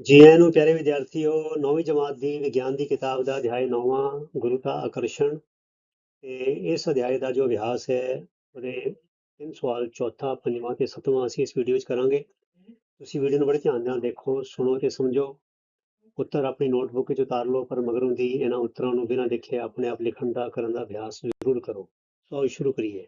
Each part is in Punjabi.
ਜੀ ਆਇਆਂ ਨੂੰ ਪਿਆਰੇ ਵਿਦਿਆਰਥੀਓ ਨੌਵੀਂ ਜਮਾਤ ਦੀ ਵਿਗਿਆਨ ਦੀ ਕਿਤਾਬ ਦਾ ਅਧਿਆਇ ਨੌਵਾਂ, ਗੁਰੂ ਦਾ ਆਕਰਸ਼ਣ ਤੇ ਇਸ ਅਧਿਆਇ ਦਾ ਜੋ ਅਭਿਆਸ ਹੈ, ਉਹਦੇ ਤਿੰਨ ਸਵਾਲ, ਚੌਥਾ, ਪੰਜਵਾਂ ਤੇ ਸੱਤਵਾਂ ਅਸੀਂ ਇਸ ਵੀਡੀਓ 'ਚ ਕਰਾਂਗੇ। ਤੁਸੀਂ ਵੀਡੀਓ ਨੂੰ ਬੜੇ ਧਿਆਨ ਨਾਲ ਦੇਖੋ, ਸੁਣੋ ਤੇ ਸਮਝੋ। ਉੱਤਰ ਆਪਣੀ ਨੋਟਬੁੱਕ 'ਚ ਉਤਾਰ ਲਓ, ਪਰ ਮਗਰੋਂ ਦੀ ਇਹਨਾਂ ਉੱਤਰਾਂ ਨੂੰ ਬਿਨਾਂ ਦੇਖੇ ਆਪਣੇ ਆਪ ਲਿਖਣ ਦਾ, ਕਰਨ ਦਾ ਅਭਿਆਸ ਜ਼ਰੂਰ ਕਰੋ। ਸੋ ਸ਼ੁਰੂ ਕਰੀਏ।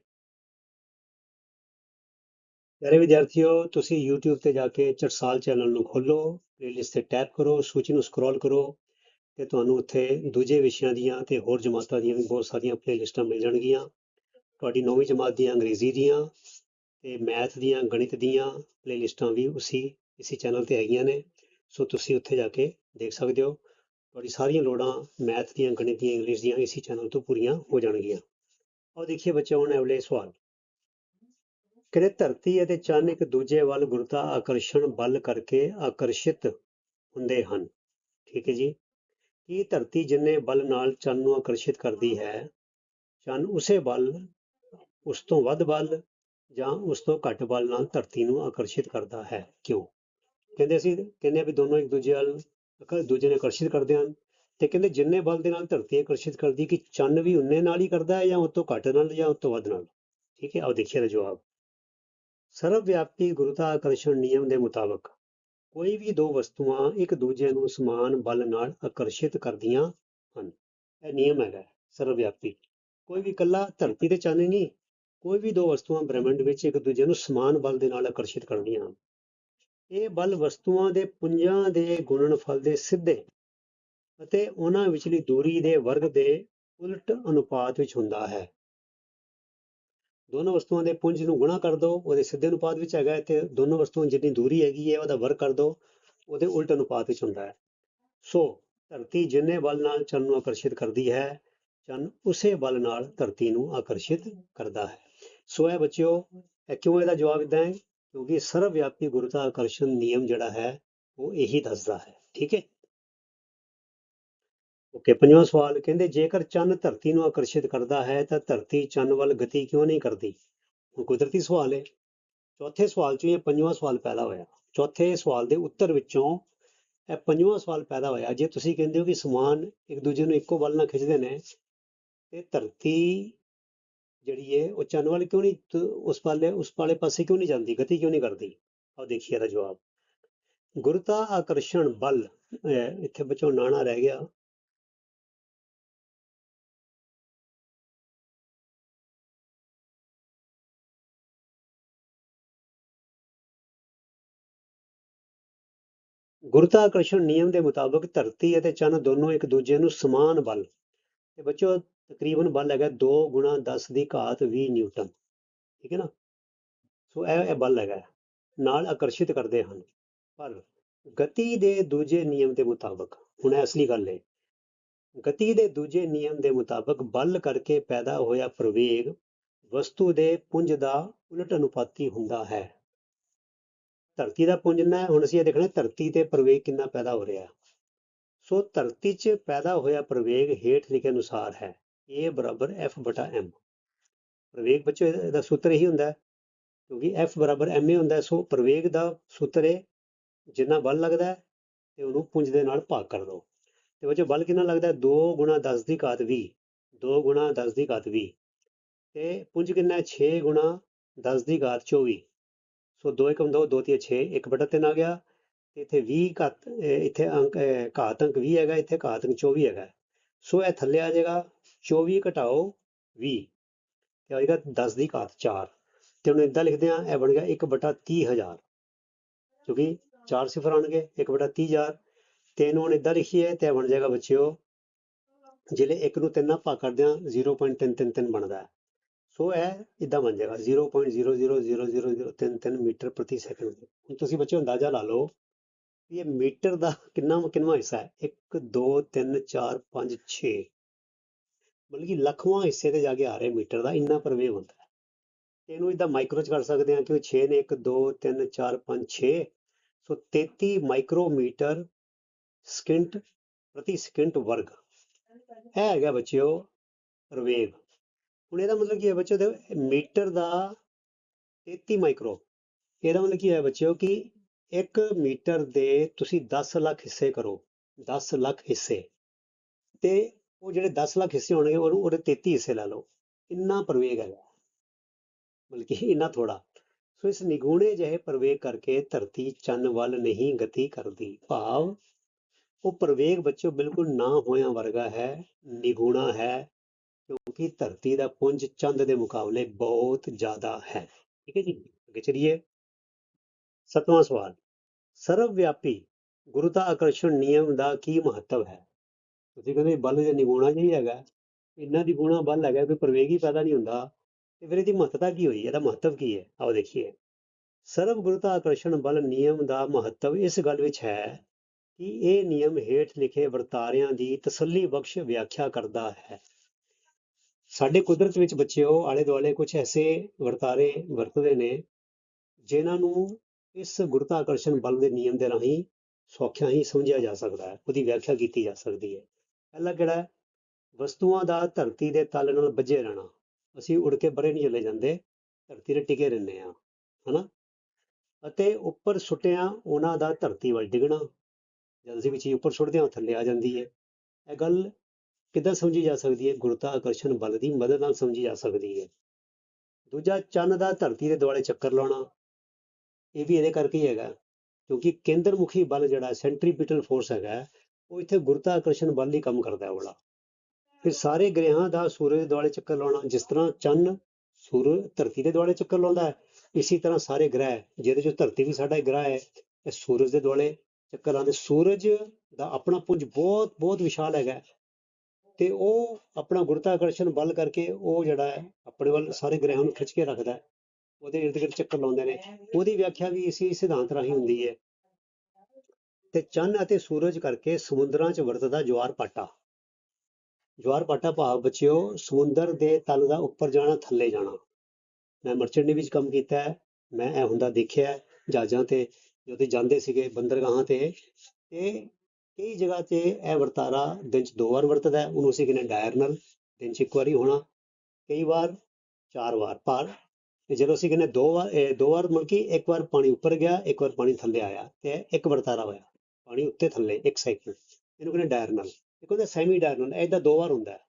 ਪਿਆਰੇ ਵਿਦਿਆਰਥੀਓ, ਤੁਸੀਂ YouTube ਤੇ ਜਾ ਕੇ ਚਰਸਾਲ ਚੈਨਲ ਨੂੰ ਖੋਲੋ ਪਲੇਲਿਸਟ ਤੇ ਟੈਪ ਕਰੋ, ਸੂਚੀ ਨੂੰ ਸਕਰੋਲ ਕਰੋ ਤੇ ਤੁਹਾਨੂੰ ਉੱਥੇ ਦੂਜੇ ਵਿਸ਼ਿਆਂ ਦੀਆਂ ਤੇ ਹੋਰ ਜਮਾਤਾਂ ਦੀਆਂ ਵੀ ਬਹੁਤ ਸਾਰੀਆਂ ਪਲੇਲਿਸਟਾਂ ਮਿਲ ਜਾਣਗੀਆਂ। ਤੁਹਾਡੀ ਨੌਵੀਂ ਜਮਾਤ ਦੀਆਂ ਅੰਗਰੇਜ਼ੀ ਦੀਆਂ ਤੇ ਮੈਥ ਦੀਆਂ, ਗਣਿਤ ਦੀਆਂ ਪਲੇਲਿਸਟਾਂ ਵੀ ਉਸੇ, ਇਸੇ ਚੈਨਲ ਤੇ ਹੈਗੀਆਂ ਨੇ। ਸੋ ਤੁਸੀਂ ਉੱਥੇ ਜਾ ਕੇ ਦੇਖ ਸਕਦੇ ਹੋ, ਤੁਹਾਡੀ ਸਾਰੀਆਂ ਲੋੜਾਂ ਮੈਥ ਦੀਆਂ, ਗਣਿਤ ਦੀਆਂ ਇੰਗਲਿਸ਼ ਦੀਆਂ ਇਸੇ ਚੈਨਲ ਤੋਂ ਪੂਰੀਆਂ ਹੋ ਜਾਣਗੀਆਂ। ਆਓ ਦੇਖੀਏ ਬੱਚਿਓ, ਹੁਣ ਅਗਲੇ ਸਵਾਲ। ਕਹਿੰਦੇ ਧਰਤੀ ਅਤੇ ਚੰਨ ਇੱਕ ਦੂਜੇ ਵੱਲ ਗੁਰਤਾ ਆਕਰਸ਼ਣ ਬਲ ਕਰਕੇ ਆਕਰਸ਼ਿਤ ਹੁੰਦੇ ਹਨ। ਠੀਕ ਹੈ ਜੀ। ਕੀ ਧਰਤੀ ਜਿੰਨੇ ਬਲ ਨਾਲ ਚੰਨ ਨੂੰ ਆਕਰਸ਼ਿਤ ਕਰਦੀ ਹੈ? ਚੰਨ ਉਸੇ ਬਲ ਉਸ ਤੋਂ ਵੱਧ ਬਲ ਜਾਂ ਉਸ ਤੋਂ ਘੱਟ ਬਲ ਨਾਲ ਧਰਤੀ ਨੂੰ ਆਕਰਸ਼ਿਤ ਕਰਦਾ ਹੈ? ਕਿਉਂ? ਕਹਿੰਦੇ ਅਸੀਂ ਕਹਿੰਦੇ ਆ ਵੀ ਦੋਨੋਂ ਇੱਕ ਦੂਜੇ ਵੱਲ ਦੂਜੇ ਨੂੰ ਆਕਰਸ਼ਿਤ ਕਰਦੇ ਹਨ। ਤੇ ਕਹਿੰਦੇ ਜਿੰਨੇ ਬਲ ਦੇ ਨਾਲ ਧਰਤੀ ਆਕਰਸ਼ਿਤ ਕਰਦੀ ਕਿ ਚੰਨ ਵੀ ਉਨੇ ਨਾਲ ਹੀ ਕਰਦਾ ਹੈ ਜਾਂ ਉਸ ਤੋਂ ਘੱਟ ਨਾਲ ਜਾਂ ਉਸ ਤੋਂ ਵੱਧ ਨਾਲ? ਠੀਕ ਹੈ, ਆਓ ਦੇਖੀਏ ਦਾ ਜਵਾਬ। ਸਰਵ ਵਿਆਪੀ ਗੁਰੂਤਾ ਆਕਰਸ਼ਣ ਨਿਯਮ ਦੇ ਮੁਤਾਬਕ, ਕੋਈ ਵੀ ਦੋ ਵਸਤੂਆਂ ਇੱਕ ਦੂਜੇ ਨੂੰ ਸਮਾਨ ਬਲ ਨਾਲ ਆਕਰਸ਼ਿਤ ਕਰਦੀਆਂ ਹਨ। ਇਹ ਨਿਯਮ ਹੈਗਾ ਸਰਵ ਵਿਆਪੀ ਕੋਈ ਵੀ ਇਕੱਲਾ ਧਰਤੀ ਤੇ ਚੰਨ ਨਹੀਂ, ਕੋਈ ਵੀ ਦੋ ਵਸਤੂਆਂ ਬ੍ਰਹਿਮੰਡ ਵਿੱਚ ਇੱਕ ਦੂਜੇ ਨੂੰ ਸਮਾਨ ਬਲ ਦੇ ਨਾਲ ਆਕਰਸ਼ਿਤ ਕਰਦੀਆਂ ਹਨ। ਇਹ ਬਲ ਵਸਤੂਆਂ ਦੇ ਪੁੰਜਾਂ ਦੇ ਗੁਣਨਫਲ ਦੇ ਸਿੱਧੇ ਅਤੇ ਉਹਨਾਂ ਵਿਚਲੀ ਦੂਰੀ ਦੇ ਵਰਗ ਦੇ ਉਲਟ ਅਨੁਪਾਤ ਵਿੱਚ ਹੁੰਦਾ ਹੈ। ਦੋਨੋਂ ਵਸਤੂਆਂ ਦੇ ਪੁੰਜ ਨੂੰ ਗੁਣਾ ਕਰ ਦਿਓ ਉਹਦੇ ਸਿੱਧੇ ਅਨੁਪਾਤ ਵਿੱਚ ਹੈਗਾ ਹੈ ਦੋਨੋਂ ਵਸਤੂਆਂ ਜਿੰਨੀ ਦੂਰੀ ਹੈਗੀ ਹੈ, ਉਹਦਾ ਵਰਗ ਕਰ ਦਿਓ ਉਹਦੇ ਉਲਟ ਅਨੁਪਾਤ ਵਿੱਚ ਹੁੰਦਾ ਹੈ। ਸੋ ਧਰਤੀ ਜਿੰਨੇ ਬਲ ਨਾਲ ਚੰਨ ਨੂੰ ਆਕਰਸ਼ਿਤ ਕਰਦੀ ਹੈ, ਚੰਨ ਉਸੇ ਬਲ ਨਾਲ ਧਰਤੀ ਨੂੰ ਆਕਰਸ਼ਿਤ ਕਰਦਾ ਹੈ। ਸੋ ਇਹ ਬੱਚਿਓ, ਇਹ ਕਿਉਂ ਇਹਦਾ ਜਵਾਬ ਇਦਾਂ ਹੈ? ਕਿਉਂਕਿ ਸਰਵ ਵਿਆਪੀ ਗੁਰਤਾ ਆਕਰਸ਼ਣ ਨਿਯਮ ਜਿਹੜਾ ਹੈ, ਉਹ ਇਹੀ ਦੱਸਦਾ ਹੈ। ਠੀਕ ਹੈ? ਓਕੇ ਪੰਜਵਾਂ ਸਵਾਲ ਕਹਿੰਦੇ, ਜੇਕਰ ਚੰਨ ਧਰਤੀ ਨੂੰ ਆਕਰਸ਼ਿਤ ਕਰਦਾ ਹੈ, ਤਾਂ ਧਰਤੀ ਚੰਨ ਵੱਲ ਗਤੀ ਕਿਉਂ ਨਹੀਂ ਕਰਦੀ? ਕੁਦਰਤੀ ਸਵਾਲ ਹੈ। ਚੌਥੇ ਸਵਾਲ ਚੋਂ ਇਹ ਪੰਜਵਾਂ ਸਵਾਲ ਪੈਦਾ ਹੋਇਆ। ਚੌਥੇ ਸਵਾਲ ਦੇ ਉੱਤਰ ਵਿੱਚੋਂ ਇਹ ਪੰਜਵਾਂ ਸਵਾਲ ਪੈਦਾ ਹੋਇਆ। ਜੇ ਤੁਸੀਂ ਕਹਿੰਦੇ ਹੋ ਕਿ ਸਮਾਨ ਇੱਕ ਦੂਜੇ ਨੂੰ ਇੱਕੋ ਵੱਲ ਨਾਲ ਖਿੱਚਦੇ ਨੇ, ਤੇ ਧਰਤੀ ਜਿਹੜੀ ਹੈ, ਉਹ ਚੰਨ ਵੱਲ ਕਿਉਂ ਨਹੀਂ ਉਸ ਵਾਲੇ ਉਸ ਵਾਲੇ ਪਾਸੇ ਕਿਉਂ ਨਹੀਂ ਜਾਂਦੀ? ਗਤੀ ਕਿਉਂ ਨਹੀਂ ਕਰਦੀ? ਆਓ ਦੇਖੀਏ ਇਹਦਾ ਜਵਾਬ। ਗੁਰਤਾ ਆਕਰਸ਼ਣ ਬਲ ਇੱਥੇ ਬੱਚੋ ਨਾਣਾ ਰਹਿ ਗਿਆ। ਗੁਰੂਤਾਕਰਸ਼ਣ ਨਿਯਮ ਦੇ ਮੁਤਾਬਕ ਧਰਤੀ ਅਤੇ ਚੰਨ ਦੋਨੋਂ ਇੱਕ ਦੂਜੇ ਨੂੰ ਸਮਾਨ ਬਲ। ਤੇ ਬੱਚੋ ਤਕਰੀਬਨ ਬਲ ਹੈਗਾ 2 ਗੁਣਾ 10 ਦੀ ਘਾਤ 20 ਨਿਊਟਨ, ਠੀਕ ਹੈ ਨਾ? ਸੋ ਇਹ ਇਹ ਬਲ ਹੈਗਾ, ਨਾਲ ਆਕਰਸ਼ਿਤ ਕਰਦੇ ਹਨ। ਪਰ ਗਤੀ ਦੇ ਦੂਜੇ ਨਿਯਮ ਦੇ ਮੁਤਾਬਕ, ਹੁਣ ਇਹ ਅਸਲੀ ਗੱਲ ਹੈ ਗਤੀ ਦੇ ਦੂਜੇ ਨਿਯਮ ਦੇ ਮੁਤਾਬਕ ਬਲ ਕਰਕੇ ਪੈਦਾ ਹੋਇਆ ਪ੍ਰਵੇਗ ਵਸਤੂ ਦੇ ਪੁੰਜ ਦਾ ਉਲਟ ਅਨੁਪਾਤੀ ਹੁੰਦਾ ਹੈ। ਧਰਤੀ ਦਾ ਪੁੰਜ ਨਾ, ਹੁਣ ਅਸੀਂ ਇਹ ਦੇਖਣਾ ਧਰਤੀ ਤੇ ਪ੍ਰਵੇਗ ਕਿੰਨਾ ਪੈਦਾ ਹੋ ਰਿਹਾ। ਸੋ ਧਰਤੀ 'ਚ ਪੈਦਾ ਹੋਇਆ ਪ੍ਰਵੇਗ ਹੇਠ ਲਿਖੇ ਅਨੁਸਾਰ ਹੈ। A ਬਰਾਬਰ f ਬਟਾ m ਪ੍ਰਵੇਗ ਬੱਚੋ ਇਹਦਾ ਸੂਤਰ ਇਹੀ ਹੁੰਦਾ ਕਿਉਂਕਿ f ਬਰਾਬਰ ma ਹੁੰਦਾ ਸੋ ਪ੍ਰਵੇਗ ਦਾ ਸੂਤਰ ਹੈ ਜਿੰਨਾ ਬਲ ਲੱਗਦਾ ਹੈ ਤੇ ਉਹਨੂੰ ਪੁੰਜ ਦੇ ਨਾਲ ਭਾਗ ਕਰ ਦਿਓ ਤੇ ਬੱਚੋ, ਬਲ ਕਿੰਨਾ ਲੱਗਦਾ ਹੈ? 2 ਗੁਣਾ 10 ਦੀ ਘਾਤ 20 2 ਗੁਣਾ 10 ਦੀ ਘਾਤ 20 ਤੇ ਪੁੰਜ ਕਿੰਨਾ ਹੈ? 6 ਗੁਣਾ 10 ਦੀ ਘਾਤ 24 ਸੋ 2 ਏਕਮ 2 2 3 6 1 ਬਟਾ 3 ਆ ਗਿਆ ਤੇ ਇੱਥੇ 20 ਘਾਤ ਇੱਥੇ ਅੰਕ ਇਹ ਘਾਤ ਅੰਕ 20 ਹੈਗਾ, ਇੱਥੇ ਘਾਤ ਅੰਕ 24 ਹੈਗਾ। ਸੋ ਇਹ ਥੱਲੇ ਆ ਜਾਏਗਾ 24 ਘਟਾਓ 20 ਤੇ ਆ ਜਾਏਗਾ 10 ਦੀ ਘਾਤ 4 ਤੇ ਹੁਣ ਇਦਾਂ ਲਿਖਦੇ ਆ ਇਹ ਬਣ ਗਿਆ 1 ਬਟਾ 30000 ਕਿਉਂਕਿ 4 ਸਿਫਰ ਆਣਗੇ 1 ਬਟਾ 30000 ਤੇ ਇਹਨੂੰ ਹੁਣ ਇਦਾਂ ਲਿਖੀਏ ਤੇ ਇਹ ਬਣ ਜਾਏਗਾ ਬੱਚਿਓ ਜਿਹੜੇ 1 ਨੂੰ 3 ਨਾਲ ਭਾਗ ਕਰਦੇ ਆ 0.333 ਬਣਦਾ ਹੈ। ਸੋ ਇਹ ਇਦਾਂ ਬਣ ਜਾਏਗਾ 0.0000033 ਮੀਟਰ ਪ੍ਰਤੀ ਸੈਕਿੰਡ ਹੁਣ ਤੁਸੀਂ ਬੱਚੇ ਅੰਦਾਜ਼ਾ ਲਾ ਲਓ ਵੀ ਇਹ ਮੀਟਰ ਦਾ ਕਿੰਨਾ ਕਿੰਨਾ ਹਿੱਸਾ ਹੈ? 1 2 3 4 5 6 ਮਤਲਬ ਕਿ ਲੱਖਵਾਂ ਹਿੱਸੇ ਤੇ ਜਾ ਕੇ ਆ ਰਿਹਾ ਮੀਟਰ ਦਾ, ਇੰਨਾ ਪ੍ਰਵੇਗ ਹੁੰਦਾ ਹੈ। ਇਹਨੂੰ ਇਦਾਂ ਮਾਈਕਰੋ ਚ ਕਰ ਸਕਦੇ ਹਾਂ ਕਿ 6 ਨੇ 1 2 3 4 5 6 ਸੋ 33 ਮਾਈਕਰੋਮੀਟਰ ਸਕਿੰਟ ਪ੍ਰਤੀ ਸਕਿੰਟ ਵਰਗ। ਇਹ ਹੈਗਾ ਬੱਚਿਓ ਪ੍ਰਵੇਗ ਹੁਣ ਇਹਦਾ ਮਤਲਬ ਕੀ ਹੈ ਬੱਚਿਓ ਦੇ ਮੀਟਰ ਦਾ 33 ਮਾਈਕਰੋ। ਇਹਦਾ ਮਤਲਬ ਕੀ ਹੈ ਬੱਚਿਓ ਕਿ 1 ਮੀਟਰ ਦੇ ਤੁਸੀਂ 10 ਲੱਖ ਹਿੱਸੇ ਕਰੋ 10 ਲੱਖ ਹਿੱਸੇ। ਤੇ ਉਹ ਜਿਹੜੇ 10 ਲੱਖ ਹਿੱਸੇ ਹੋਣਗੇ, ਉਹਨੂੰ ਉਹਦੇ 33 ਹਿੱਸੇ ਲੈ ਲਓ। ਇੰਨਾ ਪ੍ਰਵੇਗ ਹੈਗਾ। ਬਲਕਿ ਇੰਨਾ ਥੋੜਾ ਸੋ ਇਸ ਨਿਗੂਣੇ ਜਿਹੇ ਪ੍ਰਵੇਗ ਕਰਕੇ ਧਰਤੀ ਚੰਨ ਵੱਲ ਨਹੀਂ ਗਤੀ ਕਰਦੀ। ਭਾਵ ਉਹ ਪ੍ਰਵੇਗ ਬੱਚੋ ਬਿਲਕੁਲ ਨਾ ਹੋਇਆਂ ਵਰਗਾ ਹੈ, ਨਿਗੂਣਾ ਹੈ। ਕਿਉਂਕਿ ਧਰਤੀ ਦਾ ਪੁੰਜ ਚੰਦ ਦੇ ਮੁਕਾਬਲੇ ਬਹੁਤ ਜ਼ਿਆਦਾ ਹੈ। ਠੀਕ ਹੈ ਜੀ? ਅੱਗੇ ਚਲੀਏ। ਸਤਵਾਂ ਸਵਾਲ। ਸਰਵ ਵਿਆਪੀ ਗੁਰੂਤਾ ਆਕਰਸ਼ਣ ਨਿਯਮ ਦਾ ਕੀ ਮਹੱਤਵ ਹੈ? ਤੁਸੀਂ ਕਹਿੰਦੇ ਬਲ ਜੇ ਨਿਗੁਣਾ ਜਿਹਾ ਹੀ ਹੈਗਾ। ਇੰਨਾ ਨਿਗੂਣਾ ਬਲ ਹੈਗਾ ਕੋਈ ਪ੍ਰਵੇਗੀ ਪੈਦਾ ਨਹੀਂ ਹੁੰਦਾ। ਤੇ ਫਿਰ ਇਹਦੀ ਮਹੱਤਤਾ ਕੀ ਹੋਈ? ਇਹਦਾ ਮਹੱਤਵ ਕੀ ਹੈ? ਆਓ ਦੇਖੀਏ। ਸਰਵ ਗੁਰੂਤਾ ਆਕਰਸ਼ਣ ਬਲ ਨਿਯਮ ਦਾ ਮਹੱਤਵ ਇਸ ਗੱਲ ਵਿੱਚ ਹੈ ਕਿ ਇਹ ਨਿਯਮ ਹੇਠ ਲਿਖੇ ਵਰਤਾਰਿਆਂ ਦੀ ਤਸੱਲੀ ਬਖਸ਼ ਵਿਆਖਿਆ ਕਰਦਾ ਹੈ। ਸਾਡੇ ਕੁਦਰਤ ਵਿੱਚ ਬੱਚਿਓ ਆਲੇ ਦੁਆਲੇ ਕੁਝ ਐਸੇ ਵਰਤਾਰੇ ਵਰਤਦੇ ਨੇ, ਜਿਨ੍ਹਾਂ ਨੂੰ ਇਸ ਗੁਰੂਤਾਕਰਸ਼ਣ ਬਲ ਦੇ ਨਿਯਮ ਦੇ ਰਾਹੀਂ ਸੌਖਿਆ ਹੀ ਸਮਝਿਆ ਜਾ ਸਕਦਾ ਹੈ, ਉਹਦੀ ਵਿਆਖਿਆ ਕੀਤੀ ਜਾ ਸਕਦੀ ਹੈ। ਪਹਿਲਾ ਕਿਹੜਾ ਵਸਤੂਆਂ ਦਾ ਧਰਤੀ ਦੇ ਤਲ ਨਾਲ ਵੱਜੇ ਰਹਿਣਾ। ਅਸੀਂ ਉੜ ਕੇ ਬਰੇ ਨਹੀਂ ਚਲੇ ਜਾਂਦੇ, ਧਰਤੀ 'ਤੇ ਟਿਕੇ ਰਹਿੰਦੇ ਆ ਹਨਾ? ਅਤੇ ਉੱਪਰ ਸੁੱਟਿਆਂ ਉਹਨਾਂ ਦਾ ਧਰਤੀ ਵੱਲ ਡਿੱਗਣਾ ਜਦ ਅਸੀਂ ਵੀ ਚੀਜ਼ ਉੱਪਰ ਸੁੱਟਦੇ ਹਾਂ ਉਹ ਥੱਲੇ ਆ ਜਾਂਦੀ ਹੈ। ਇਹ ਗੱਲ ਕਿੱਦਾਂ ਸਮਝੀ ਜਾ ਸਕਦੀ ਹੈ? ਗੁਰਤਾ ਆਕਰਸ਼ਣ ਬਲ ਦੀ ਮਦਦ ਨਾਲ ਸਮਝੀ ਜਾ ਸਕਦੀ ਹੈ। ਦੂਜਾ, ਚੰਨ ਦਾ ਧਰਤੀ ਦੇ ਦੁਆਲੇ ਚੱਕਰ ਲਾਉਣਾ। ਇਹ ਵੀ ਇਹਦੇ ਕਰਕੇ ਹੀ ਹੈਗਾ, ਕਿਉਂਕਿ ਕੇਂਦਰ ਮੁਖੀ ਬਲ ਜਿਹੜਾ ਸੈਂਟਰੀਪੀਟਲ ਫੋਰਸ ਹੈਗਾ, ਉਹ ਇੱਥੇ ਗੁਰਤਾ ਆਕਰਸ਼ਣ ਬਲ ਹੀ ਕੰਮ ਕਰਦਾ ਹੈ ਉਹ ਫਿਰ ਸਾਰੇ ਗ੍ਰਹਿਆਂ ਦਾ ਸੂਰਜ ਦੇ ਦੁਆਲੇ ਚੱਕਰ ਲਾਉਣਾ, ਜਿਸ ਤਰ੍ਹਾਂ ਚੰਨ ਸੂਰਜ ਧਰਤੀ ਦੇ ਦੁਆਲੇ ਚੱਕਰ ਲਾਉਂਦਾ ਹੈ, ਇਸੇ ਤਰ੍ਹਾਂ ਸਾਰੇ ਗ੍ਰਹਿ, ਜਿਹਦੇ ਚ ਧਰਤੀ ਵੀ ਸਾਡਾ ਇੱਕ ਗ੍ਰਹਿ ਹੈ, ਇਹ ਸੂਰਜ ਦੇ ਦੁਆਲੇ ਚੱਕਰ ਲਾਉਂਦੇ। ਸੂਰਜ ਦਾ ਆਪਣਾ ਪੁੰਜ ਬਹੁਤ ਬਹੁਤ ਵਿਸ਼ਾਲ ਹੈਗਾ। ਤੇ ਉਹ ਆਪਣਾ ਗੁਰਤਾਕਰਸ਼ਣ ਬਲ ਕਰਕੇ ਉਹ ਜਿਹੜਾ ਹੈ, ਆਪਣੇ ਵੱਲ ਸਾਰੇ ਗ੍ਰਹਿਆਂ ਨੂੰ ਖਿੱਚ ਕੇ ਰੱਖਦਾ ਹੈ। ਉਹਦੇ ਇਰਦ ਗਿਰਦ ਚੱਕਰ ਲਾਉਂਦੇ ਨੇ। ਉਹਦੀ ਵਿਆਖਿਆ ਵੀ ਇਸੇ ਸਿਧਾਂਤ ਰਾਹੀਂ ਹੁੰਦੀ ਹੈ। ਤੇ ਚੰਨ ਅਤੇ ਸੂਰਜ ਕਰਕੇ ਸਮੁੰਦਰਾਂ 'ਚ ਵਰਤਦਾ ਜਵਾਰ ਪਾਟਾ। ਜਵਾਰ ਪਾਟਾ ਭਾਵ ਬੱਚਿਓ, ਸਮੁੰਦਰ ਦੇ ਤਲ ਦਾ ਉੱਪਰ ਜਾਣਾ, ਥੱਲੇ ਜਾਣਾ। ਮੈਂ ਮਰਚੈਂਟ ਵਿੱਚ ਕੰਮ ਕੀਤਾ ਹੈ। ਮੈਂ ਇਹ ਹੁੰਦਾ ਦੇਖਿਆ ਜਹਾਜ਼ਾਂ ਤੇ ਜਦੋਂ ਜਾਂਦੇ ਸੀਗੇ, ਬੰਦਰਗਾਹਾਂ ਤੇ ਤੇ ਕਈ ਜਗ੍ਹਾ ਤੇ ਇਹ ਵਰਤਾਰਾ ਦਿਨ 'ਚ ਦੋ ਵਾਰ ਵਰਤਦਾ ਹੈ, ਉਹਨੂੰ ਅਸੀਂ ਕਹਿੰਦੇ ਡਾਇਰਨਲ ਦਿਨ 'ਚ ਇੱਕ ਵਾਰੀ ਹੋਣਾ, ਕਈ ਵਾਰ ਚਾਰ ਵਾਰ ਪਰ, ਤੇ ਜਦੋਂ ਅਸੀਂ ਕਹਿੰਦੇ ਦੋ ਵਾਰ ਦੋ ਵਾਰ ਮਤਲਬ ਕਿ ਇੱਕ ਵਾਰ ਪਾਣੀ ਉੱਪਰ ਗਿਆ, ਇੱਕ ਵਾਰ ਪਾਣੀ ਥੱਲੇ ਆਇਆ, ਤੇ ਇੱਕ ਵਰਤਾਰਾ ਹੋਇਆ, ਪਾਣੀ ਉੱਤੇ ਥੱਲੇ, ਇੱਕ ਸਾਈਕਲ ਇਹਨੂੰ ਕਹਿੰਦੇ ਡਾਇਰਨਲ ਇੱਕ ਹੁੰਦਾ ਸੈਮੀ ਡਾਇਰਨਲ ਇਹਦਾ ਦੋ ਵਾਰ ਹੁੰਦਾ ਹੈ,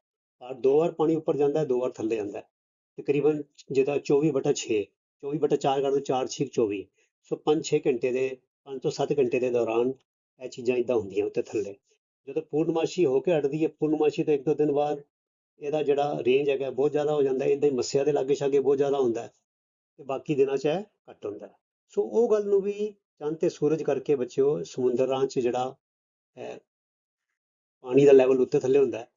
ਪਰ ਦੋ ਵਾਰ ਪਾਣੀ ਉੱਪਰ ਜਾਂਦਾ ਹੈ ਦੋ ਵਾਰ ਥੱਲੇ ਜਾਂਦਾ ਹੈ, ਤਕਰੀਬਨ ਜਿਹਦਾ 24 ਬਟਾ 6 24 ਬਟਾ 4 ਕਰ ਦੋ 4 6 24 ਸੋ 5-6 ਘੰਟੇ ਦੇ 5 ਤੋਂ 7 ਘੰਟੇ ਦੇ ਦੌਰਾਨ ਇਹ ਚੀਜ਼ਾਂ ਇਦਾਂ ਹੁੰਦੀਆਂ ਉੱਤੇ ਥੱਲੇ। ਜਦੋਂ ਪੂਰਨਮਾਸ਼ੀ ਹੋ ਕੇ ਹਟਦੀ ਹੈ, ਪੂਰਨਮਾਸ਼ੀ ਤੋਂ ਇੱਕ ਦੋ ਦਿਨ ਬਾਅਦ ਇਹਦਾ ਜਿਹੜਾ ਰੇਂਜ ਹੈਗਾ, ਬਹੁਤ ਜ਼ਿਆਦਾ ਹੋ ਜਾਂਦਾ ਹੈ। ਇਦਾਂ ਹੀ ਮੱਸਿਆ ਦੇ ਲਾਗੇ ਛਾਗੇ ਬਹੁਤ ਜ਼ਿਆਦਾ ਹੁੰਦਾ ਹੈ ਤੇ ਬਾਕੀ ਦਿਨਾਂ 'ਚ ਇਹ ਘੱਟ ਹੁੰਦਾ ਸੋ ਉਹ ਗੱਲ ਨੂੰ ਵੀ ਚੰਦ ਤੇ ਸੂਰਜ ਕਰਕੇ ਬੱਚਿਓ, ਸਮੁੰਦਰਾਂ 'ਚ ਜਿਹੜਾ ਹੈ ਪਾਣੀ ਦਾ ਲੈਵਲ ਉੱਤੇ ਥੱਲੇ ਹੁੰਦਾ ਹੈ,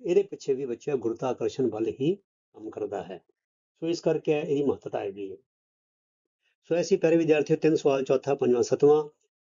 ਇਹਦੇ ਪਿੱਛੇ ਵੀ ਬੱਚਿਓ ਗੁਰੂਤਾਕਰਸ਼ਣ ਬਲ ਹੀ ਕੰਮ ਕਰਦਾ ਹੈ। ਸੋ ਇਸ ਕਰਕੇ ਇਹਦੀ ਮਹੱਤਤਾ ਹੈਗੀ ਹੈ। ਸੋ ਐਸੀ ਪਿਆਰੇ ਵਿਦਿਆਰਥੀਓ, ਤਿੰਨ ਸਵਾਲ, ਚੌਥਾ, ਪੰਜਵਾਂ, ਸੱਤਵਾਂ